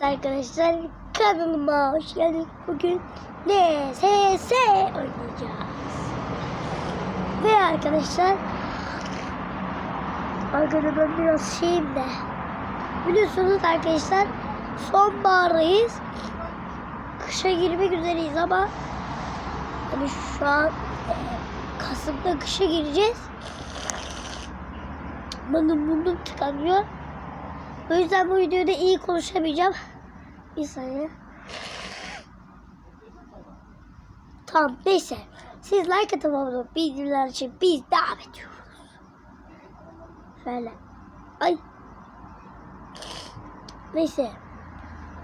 Arkadaşlar kanalıma hoş geldiniz. Bugün NSS oynayacağız. Ve arkadaşlar arkada ben biraz şeyim de biliyorsunuz arkadaşlar sonbahardayız. Kışa girmek üzereyiz ama hani şu an e, Kasım'da kışa gireceğiz. Benim burnum tıkanıyor. O yüzden bu videoda iyi konuşamayacağım. Saniye. Tamam neyse. Siz like atıp abone olup bildirimler için biz devam ediyoruz. Şöyle. Ay. Neyse.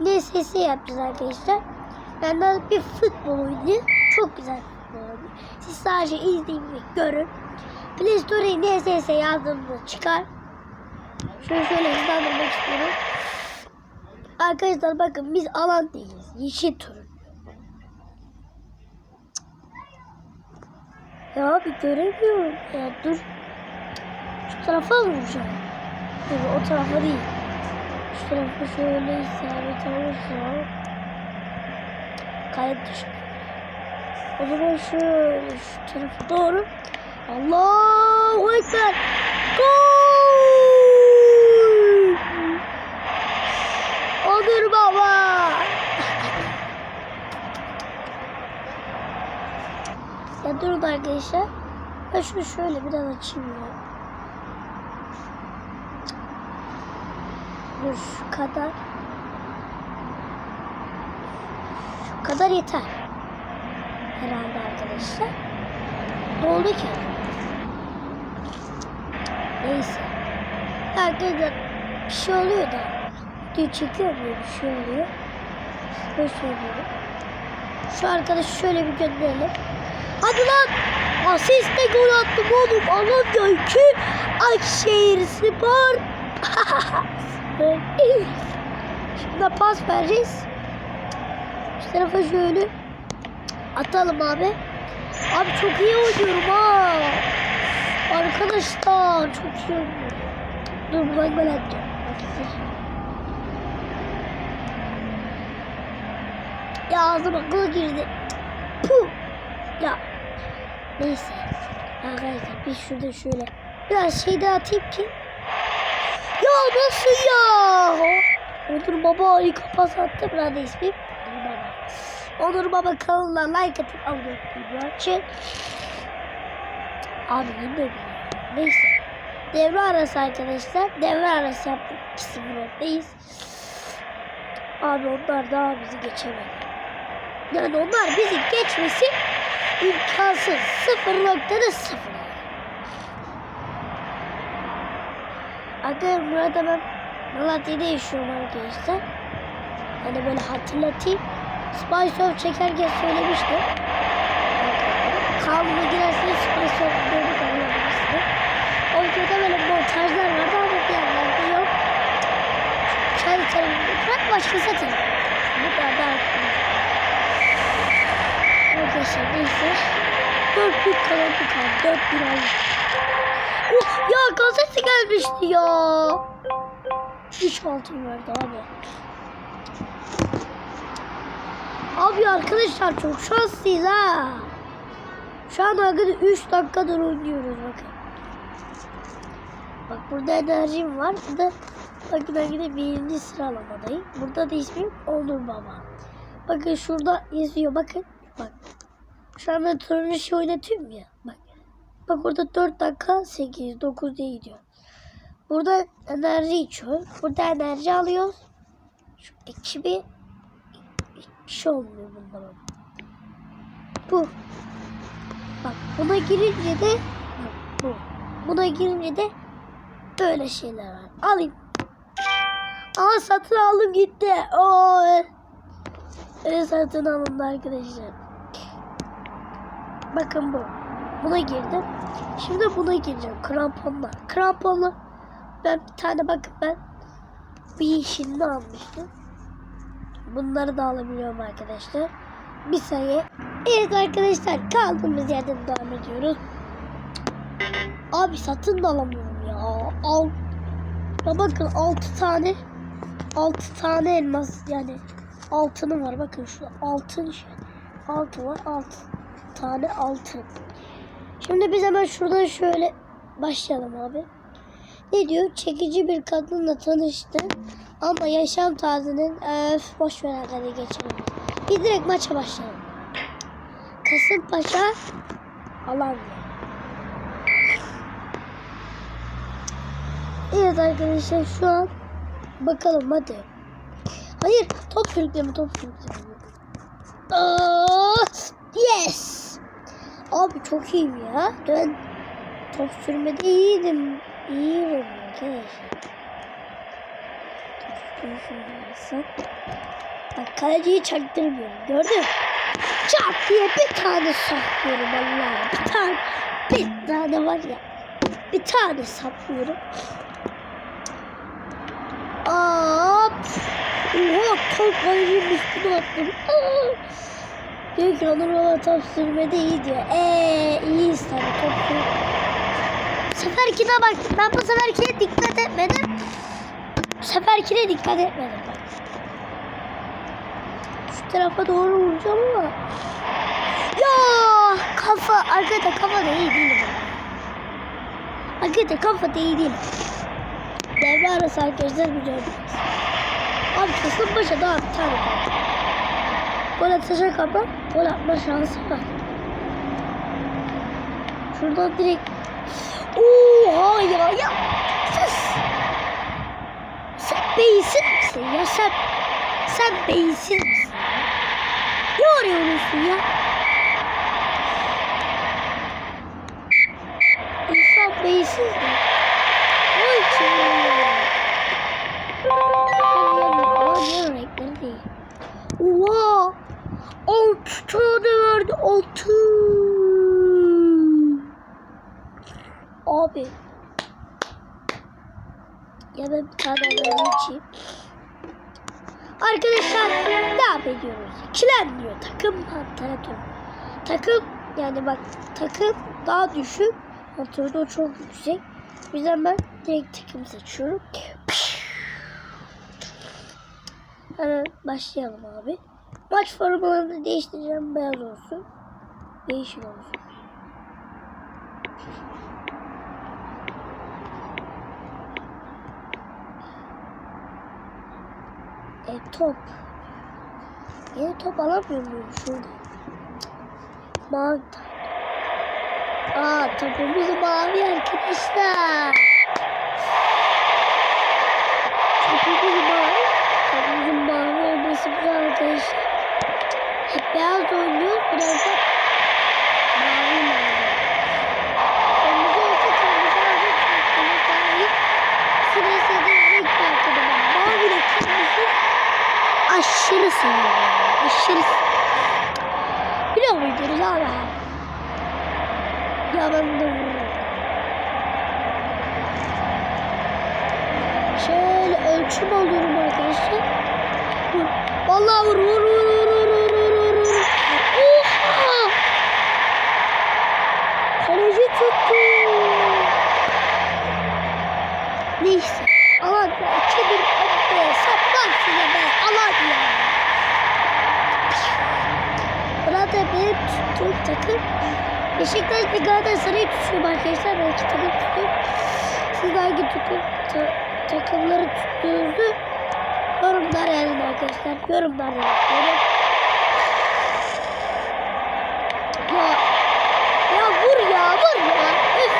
NSS yapacağız arkadaşlar. Benden bir futbol oyunu. Çok güzel futbol oyunu. Siz sadece izleyin ve görün. Play Store'a NSS yazdığımda çıkar. Şöyle şöyle hızlandırmak istiyorum. Arkadaşlar bakın biz alan değiliz. Yeşil turun. Ya bir göremiyorum. Ya dur. Şu tarafa vuracağım? Dur o tarafa değil. Şu tarafa şöyle isabet olursa. Kayıt dışı. O zaman şöyle şu tarafa doğru. Allahu Ekber. Gol! Onur baba. ya durun arkadaşlar. Ben şunu şöyle biraz açayım ya. Dur şu kadar. Şu kadar yeter. Herhalde arkadaşlar. Ne oldu ki? Neyse. Arkadaşlar bir şey oluyor da. Video çekiyor böyle bir şey oluyor. Böyle söylüyorum. Şu arkadaşı şöyle bir gönderelim. Hadi lan! Asistle gol attım oğlum. Anadolu 2. Akşehir Spor. Şimdi pas vereceğiz. Şu tarafa şöyle. Atalım abi. Abi çok iyi oynuyorum ha. Arkadaşlar çok iyi oynuyorum. Dur buradan gol atacağım. Ya ağzıma gol girdi. Puh. Ya. Neyse. Arkadaşlar bir şurada şöyle. Biraz şey daha atayım ki. Ya nasıl ya? Onur Baba harika pas attı. Burada ismim. Onur Baba. Onur Baba kanalına like atıp abone olmayı için. Abi bir Neyse. Devre arası arkadaşlar. Devre arası yaptık. 2-0 öndeyiz. Abi onlar daha bizi geçemedi. Yani onlar bizi geçmesi imkansız. Sıfır noktada sıfır. Arkadaşlar burada ben Malatya'da yaşıyorum arkadaşlar. Hani böyle hatırlatayım. Spice Off çekerken söylemiştim. Kanuna girerseniz Spice Off videomu da bulabilirsiniz. O videoda böyle montajlar vardı ama diğerlerde yok. Kendi tarafımda bırak başkası tarafı. Bu kadar da Arkadaşlar neyse. 4 bin kalan bir kaldı. 4 bin aldım. Oh, ya gazete gelmişti ya. 3 altın verdi abi. Abi arkadaşlar çok şanslıyız ha. Şu an arkada 3 dakikadır oynuyoruz bakın. Bak burada enerjim var. Burada bakın ben yine birinci sıralamadayım. Burada da ismim Onur Baba. Bakın şurada yazıyor bakın. Bak. Şu an ben turuncu şey oynatıyorum ya. Bak. Bak orada 4 dakika 8 9 diye gidiyor. Burada enerji içiyor. Burada enerji alıyoruz. Şu ekibi bir şey olmuyor bundan. Bu. Bak buna girince de bu. Buna girince de böyle şeyler var. Alayım. Aa satın aldım gitti. Oo. Evet satın alındı arkadaşlar. Bakın bu. Buna girdim. Şimdi buna gireceğim. Kramponla. Kramponla. Ben bir tane bakın ben bir yeşilini almıştım. Bunları da alabiliyorum arkadaşlar. Bir saniye. Evet arkadaşlar kaldığımız yerden devam ediyoruz. Abi satın da alamıyorum ya. Al. Ya bakın 6 tane 6 tane elmas yani altını var. Bakın şu altın şey. Altı var. 6 tane altın. Şimdi biz hemen şuradan şöyle başlayalım abi. Ne diyor? Çekici bir kadınla tanıştın ama yaşam tarzının öf boş ver hadi geçelim. Biz direkt maça başlayalım. Kasımpaşa Alanya. Evet arkadaşlar şu an bakalım hadi. Hayır top sürükleme top sürükleme. Aa, yes. Abi çok iyiyim ya. Ben top sürmede iyiydim. İyiyim arkadaşlar. Top. Bak kaleciyi çaktırmıyorum. Gördün mü? Çat diye bir tane saplıyorum Allah'ım. Bir tane, bir tane var ya. Bir tane saplıyorum. Hop. Oha top kalecinin üstüne attım. Aa. Diyor ki Onur Baba top sürmede iyi diyor. Eee iyiyiz tabii top. Bu seferkine bak. Ben bu seferkine dikkat etmedim. Bu seferkine dikkat etmedim bak. Şu tarafa doğru vuracağım ama. Ya kafa arkada kafa da iyi değil bu. Arkada kafa da iyi değil. Devre arası arkadaşlar mücadelesi. Abi Kasımpaşa daha bir tane kaldı. Gol atacak ama gol atma şansı var. Şuradan direkt Oha ya ya Sus. Sen beyinsiz misin ya sen Sen beyinsiz misin? Ne arıyorsun ya? Abi. Ya ben bir tane alayım içeyim. Arkadaşlar devam ediyoruz. İkilenmiyor. Takım antrenatörü. Takım yani bak takım daha düşük. Antrenatör çok yüksek. O yüzden ben direkt takım seçiyorum. Hemen başlayalım abi. Maç formalarını değiştireceğim. Beyaz olsun. Yeşil olsun. Top. Yeni top alamıyor muyum şurada? Mavi Aa topumuz mavi arkadaşlar. Topumuz mavi. Topumuzun mavi olması güzel arkadaşlar. Hep beyaz oynuyoruz. Biraz da görüşürüz. Biliyor muydunuz abi? Yanında Şöyle ölçüm alıyorum arkadaşlar. Vallahi vur vur vur. Benim tuttuğum takım Beşiktaş ve Galatasaray'ı tutuyorum arkadaşlar. Ben iki takım tutuyorum. Siz de hangi takım, ta, takımları tuttuğunuzu yorumlar yazın arkadaşlar. Yorumlar yazın. Ya, ya vur ya vur ya. Üf.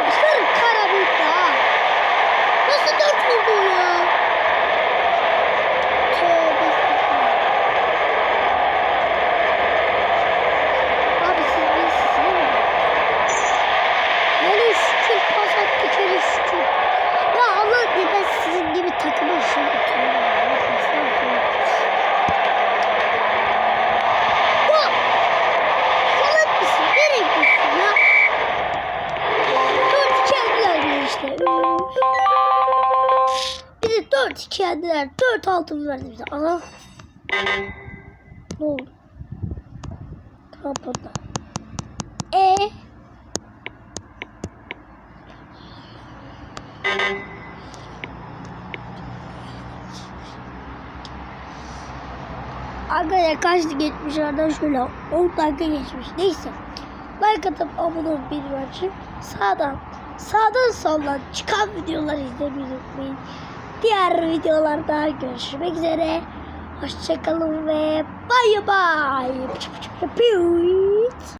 Başlarım kara büyük ya. Nasıl dört oldu ya? Tövbe estağfurullah. Abi siz bir sinir mi? Hele şükür pas attık hele şükür. Ya Allah diye ben sizin gibi takıma işim tutuyorum. ya. Allah estağfurullah. Ya! Salak mısın? Nereye gidiyorsun ya? Dört iki yendiler beni işte. Üf. De dört iki yendiler. Dört altın verdi bize. Aha. Ne oldu? Kapadı. E Arkadaşlar kaçtı geçmiş aradan şöyle 10 dakika geçmiş. Neyse. Like atıp abone olup bildirim açın. Sağdan sağdan soldan çıkan videoları izlemeyi unutmayın. Diğer videolarda görüşmek üzere. Hoşçakalın ve bay bay.